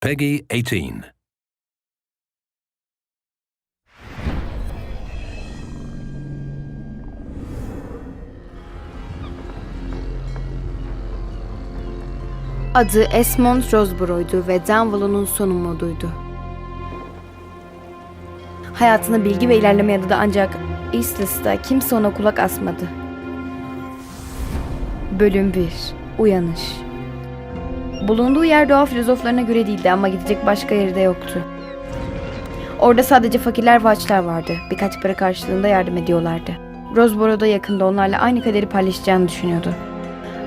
Peggy 18. Adı Esmond Roseborough'du ve Danville'un son umuduydu. Hayatını bilgi ve ilerleme adı da ancak Eastles'ta kimse ona kulak asmadı. Bölüm 1 Uyanış Bulunduğu yer doğa filozoflarına göre değildi ama gidecek başka yeri de yoktu. Orada sadece fakirler ve açlar vardı. Birkaç para karşılığında yardım ediyorlardı. Roseborough da yakında onlarla aynı kaderi paylaşacağını düşünüyordu.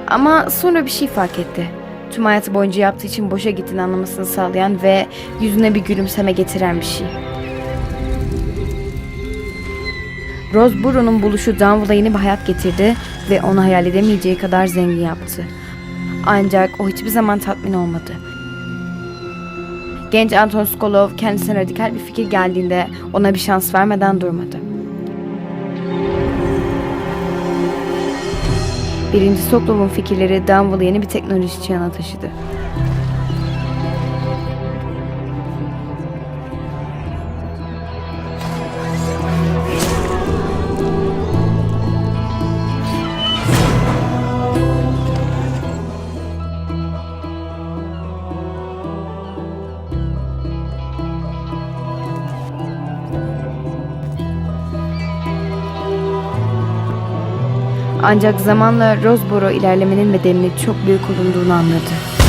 Ama sonra bir şey fark etti. Tüm hayatı boyunca yaptığı için boşa gittiğini anlamasını sağlayan ve yüzüne bir gülümseme getiren bir şey. Roseborough'un buluşu Danville'a yeni bir hayat getirdi ve onu hayal edemeyeceği kadar zengin yaptı. Ancak o hiçbir zaman tatmin olmadı. Genç Anton Skolov kendisine radikal bir fikir geldiğinde ona bir şans vermeden durmadı. Birinci Soklov'un fikirleri Danville'ı yeni bir teknoloji çağına taşıdı. Ancak zamanla Roseboro ilerlemenin bedelini çok büyük olunduğunu anladı.